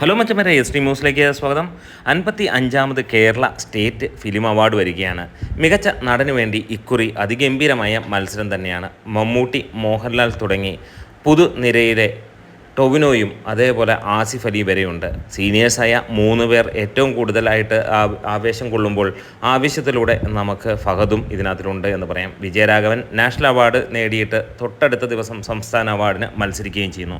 Hello മച്ചമ്മരെ S T ന്യൂസിലേക്ക് സ്വാഗതം. അൻപത്തി അഞ്ചാമത് കേരള സ്റ്റേറ്റ് ഫിലിം അവാർഡ് വരികയാണ്. മികച്ച നടനു വേണ്ടി ഇക്കുറി അതിഗംഭീരമായ മത്സരം തന്നെയാണ് മമ്മൂട്ടി മോഹൻലാൽ തുടങ്ങി പുതുനിരയിലെ ടൊവിനോയും അതേപോലെ ആസിഫ് അലി വരെയുണ്ട്. സീനിയേഴ്സായ മൂന്ന് പേർ ഏറ്റവും കൂടുതലായിട്ട് ആവേശം കൊള്ളുമ്പോൾ ആവേശത്തിലൂടെ നമുക്ക് ഫഹദും ഇതിനകത്തിലുണ്ട് എന്ന് പറയാം. വിജയരാഘവൻ നാഷണൽ അവാർഡ് നേടിയിട്ട് തൊട്ടടുത്ത ദിവസം സംസ്ഥാന അവാർഡിന് മത്സരിക്കുകയും ചെയ്യുന്നു.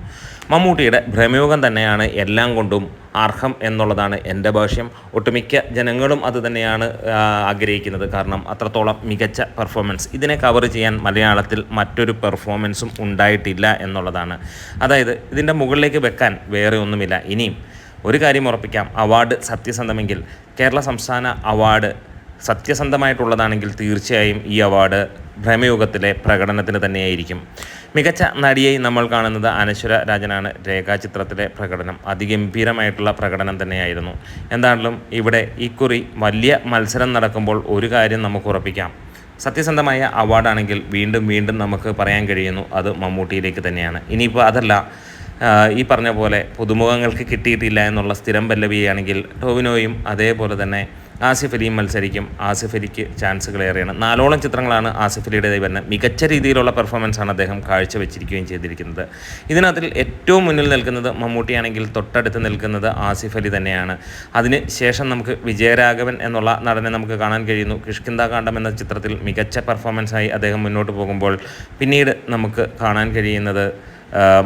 മമ്മൂട്ടിയുടെ ഭ്രമയോഗം തന്നെയാണ് എല്ലാം കൊണ്ടും അർഹം എന്നുള്ളതാണ് എന്റെ ഭാഷ്യം. ഒട്ടുമിക്ക ജനങ്ങളും അത് തന്നെയാണ് ആഗ്രഹിക്കുന്നത്. കാരണം അത്രത്തോളം മികച്ച പെർഫോമൻസ്. ഇതിനെ കവർ ചെയ്യാൻ മലയാളത്തിൽ മറ്റൊരു പെർഫോമൻസും ഉണ്ടായിട്ടില്ല എന്നുള്ളതാണ്. അതായത് ഇതിന്റെ മുകളിലേക്ക് വെക്കാൻ വേറെ ഒന്നുമില്ല. ഇനിയും ഒരു കാര്യം ഉറപ്പിക്കാം. അവാർഡ് സത്യസന്ധമെങ്കിൽ കേരള സംസ്ഥാന അവാർഡ് സത്യസന്ധമായിട്ടുള്ളതാണെങ്കിൽ തീർച്ചയായും ഈ അവാർഡ് ഭ്രമയുഗത്തിലെ പ്രകടനത്തിന് തന്നെയായിരിക്കും. മികച്ച നടിയായി നമ്മൾ കാണുന്നത് അനശ്വര രാജനാണ്. രേഖാചിത്രത്തിലെ പ്രകടനം അതിഗംഭീരമായിട്ടുള്ള പ്രകടനം തന്നെയായിരുന്നു. എന്താണെങ്കിലും ഇവിടെ ഇക്കുറി വലിയ മത്സരം നടക്കുമ്പോൾ ഒരു കാര്യം നമുക്ക് ഉറപ്പിക്കാം. സത്യസന്ധമായ അവാർഡാണെങ്കിൽ വീണ്ടും വീണ്ടും നമുക്ക് പറയാൻ കഴിയുന്നു. അത് മമ്മൂട്ടിയിലേക്ക് തന്നെയാണ്. ഇനിയിപ്പോൾ അതല്ല ഈ പറഞ്ഞ പോലെ പുതുമുഖങ്ങൾക്ക് കിട്ടിയിട്ടില്ല എന്നുള്ള സ്ഥിരം പല്ലവിയാണെങ്കിൽ ടോവിനോയും അതേപോലെ തന്നെ ആസിഫ് അലിയും മത്സരിക്കും. ആസിഫ് അലിക്ക് ചാൻസുകൾ ഏറെയാണ്. നാലോളം ചിത്രങ്ങളാണ് ആസിഫ് അലിയുടേതായി വരുന്നത്. മികച്ച രീതിയിലുള്ള പെർഫോമൻസാണ് അദ്ദേഹം കാഴ്ചവെച്ചിരിക്കുകയും ചെയ്തിരിക്കുന്നത്. ഇതിനകത്തിൽ ഏറ്റവും മുന്നിൽ നിൽക്കുന്നത് മമ്മൂട്ടിയാണെങ്കിൽ തൊട്ടടുത്ത് നിൽക്കുന്നത് ആസിഫ് അലി തന്നെയാണ്. അതിന് ശേഷം നമുക്ക് വിജയരാഘവൻ എന്നുള്ള നടനെ നമുക്ക് കാണാൻ കഴിയുന്നു. കിഷ്കിന്ദ കാണ്ഡം എന്ന ചിത്രത്തിൽ മികച്ച പെർഫോമൻസായി അദ്ദേഹം മുന്നോട്ട് പോകുമ്പോൾ പിന്നീട് നമുക്ക് കാണാൻ കഴിയുന്നത്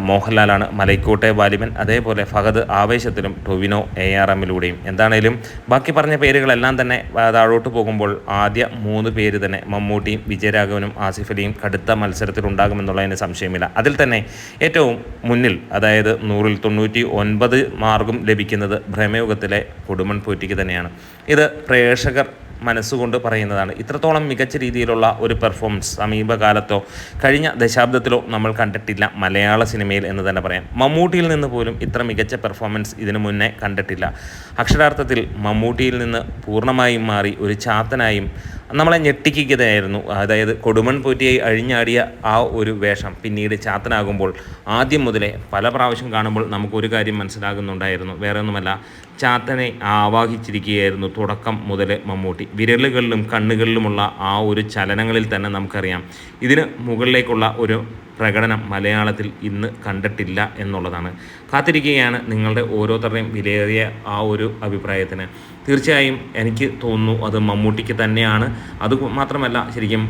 മോഹൻലാലാണ് മലൈക്കോട്ടെ ബാലിമൻ അതേപോലെ ഫഹദ് ആവേശത്തിലും ടൊവിനോ എ ആർ എമ്മിലൂടെയും എന്താണേലും ബാക്കി പറഞ്ഞ പേരുകളെല്ലാം തന്നെ താഴോട്ട് പോകുമ്പോൾ ആദ്യ മൂന്ന് പേര് തന്നെ മമ്മൂട്ടിയും വിജയരാഘവനും ആസിഫ് അലിയും കടുത്ത മത്സരത്തിൽ ഉണ്ടാകുമെന്നുള്ളതിന് സംശയമില്ല. അതിൽ തന്നെ ഏറ്റവും മുന്നിൽ അതായത് നൂറിൽ തൊണ്ണൂറ്റി ഒൻപത് മാർക്കും ലഭിക്കുന്നത് ഭ്രമയുഗത്തിലെ കൊടുമൺ പോറ്റിക്ക് തന്നെയാണ്. ഇത് പ്രേക്ഷകർ മനസ്സുകൊണ്ട് പറയുന്നതാണ്. ഇത്രത്തോളം മികച്ച രീതിയിലുള്ള ഒരു പെർഫോമൻസ് സമീപകാലത്തോ കഴിഞ്ഞ ദശാബ്ദത്തിലോ നമ്മൾ കണ്ടിട്ടില്ല മലയാള സിനിമയിൽ എന്ന് തന്നെ പറയാം. മമ്മൂട്ടിയിൽ നിന്ന് പോലും ഇത്ര മികച്ച പെർഫോമൻസ് ഇതിനു മുന്നേ കണ്ടിട്ടില്ല. അക്ഷരാർത്ഥത്തിൽ മമ്മൂട്ടിയിൽ നിന്ന് പൂർണമായും മാറി ഒരു ചാത്തനായും നമ്മളെ ഞെട്ടിക്കുകയായിരുന്നു. അതായത് കൊടുമൺ പോറ്റിയായി അഴിഞ്ഞാടിയ ആ ഒരു വേഷം പിന്നീട് ചാത്തനാകുമ്പോൾ ആദ്യം മുതലേ പല പ്രാവശ്യം കാണുമ്പോൾ നമുക്കൊരു കാര്യം മനസ്സിലാകുന്നുണ്ടായിരുന്നു. വേറെ ഒന്നുമല്ല ചാത്തനെ ആവാഹിച്ചിരിക്കുകയായിരുന്നു തുടക്കം മുതൽ മമ്മൂട്ടി. വിരലുകളിലും കണ്ണുകളിലുമുള്ള ആ ഒരു ചലനങ്ങളിൽ തന്നെ നമുക്കറിയാം. ഇതിന് മുകളിലേക്കുള്ള ഒരു പ്രകടനം മലയാളത്തിൽ ഇന്ന് കണ്ടിട്ടില്ല എന്നുള്ളതാണ്. കാത്തിരിക്കുകയാണ് നിങ്ങളുടെ ഓരോരുത്തരുടെയും വിലയേറിയ ആ ഒരു അഭിപ്രായത്തിന്. തീർച്ചയായും എനിക്ക് തോന്നുന്നു അത് മമ്മൂട്ടിക്ക് തന്നെയാണ്. അത് മാത്രമല്ല ശരിക്കും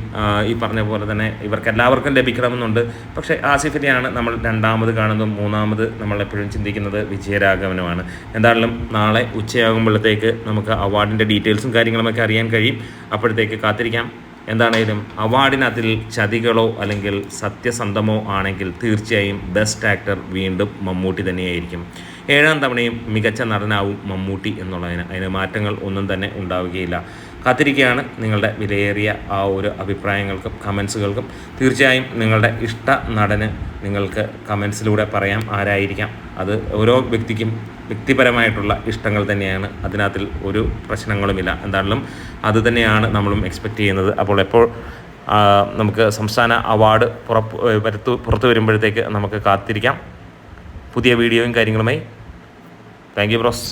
ഈ പറഞ്ഞ പോലെ തന്നെ ഇവർക്ക് എല്ലാവർക്കും ലഭിക്കണമെന്നുണ്ട്. പക്ഷേ ആസിഫിനെയാണ് നമ്മൾ രണ്ടാമത് കാണുന്നതും മൂന്നാമത് നമ്മൾ എപ്പോഴും ചിന്തിക്കുന്നത് വിജയരാഘവനുമാണ്. എന്തായാലും നാളെ ഉച്ചയാകുമ്പോഴത്തേക്ക് നമുക്ക് അവാർഡിന്റെ ഡീറ്റെയിൽസും കാര്യങ്ങളുമൊക്കെ അറിയാൻ കഴിയും. അപ്പോഴത്തേക്ക് കാത്തിരിക്കാം. എന്താണേലും അവാർഡിനതിൽ ചതികളോ അല്ലെങ്കിൽ സത്യസന്ധമോ ആണെങ്കിൽ തീർച്ചയായും ബെസ്റ്റ് ആക്ടർ വീണ്ടും മമ്മൂട്ടി തന്നെയായിരിക്കും. ഏഴാം തവണയും മികച്ച നടനാവും മമ്മൂട്ടി എന്നുള്ളതിന്. അതിന് മാറ്റങ്ങൾ ഒന്നും തന്നെ ഉണ്ടാവുകയില്ല. കാത്തിരിക്കുകയാണ് നിങ്ങളുടെ വിലയേറിയ ആ ഒരു അഭിപ്രായങ്ങൾക്കും കമൻസുകൾക്കും. തീർച്ചയായും നിങ്ങളുടെ ഇഷ്ട നടന് നിങ്ങൾക്ക് കമൻസിലൂടെ പറയാം ആരായിരിക്കാം. അത് ഓരോ വ്യക്തിക്കും വ്യക്തിപരമായിട്ടുള്ള ഇഷ്ടങ്ങൾ തന്നെയാണ്. അതിനകത്തിൽ ഒരു പ്രശ്നങ്ങളുമില്ല. എന്താണെങ്കിലും അത് തന്നെയാണ് നമ്മളും എക്സ്പെക്റ്റ് ചെയ്യുന്നത്. അപ്പോൾ എപ്പോൾ നമുക്ക് സംസ്ഥാന അവാർഡ് പുറപ്പ് പുറത്ത് പുറത്തു വരുമ്പോഴത്തേക്ക് നമുക്ക് കാത്തിരിക്കാം. പുതിയ വീഡിയോയും കാര്യങ്ങളുമായി. Thank you bros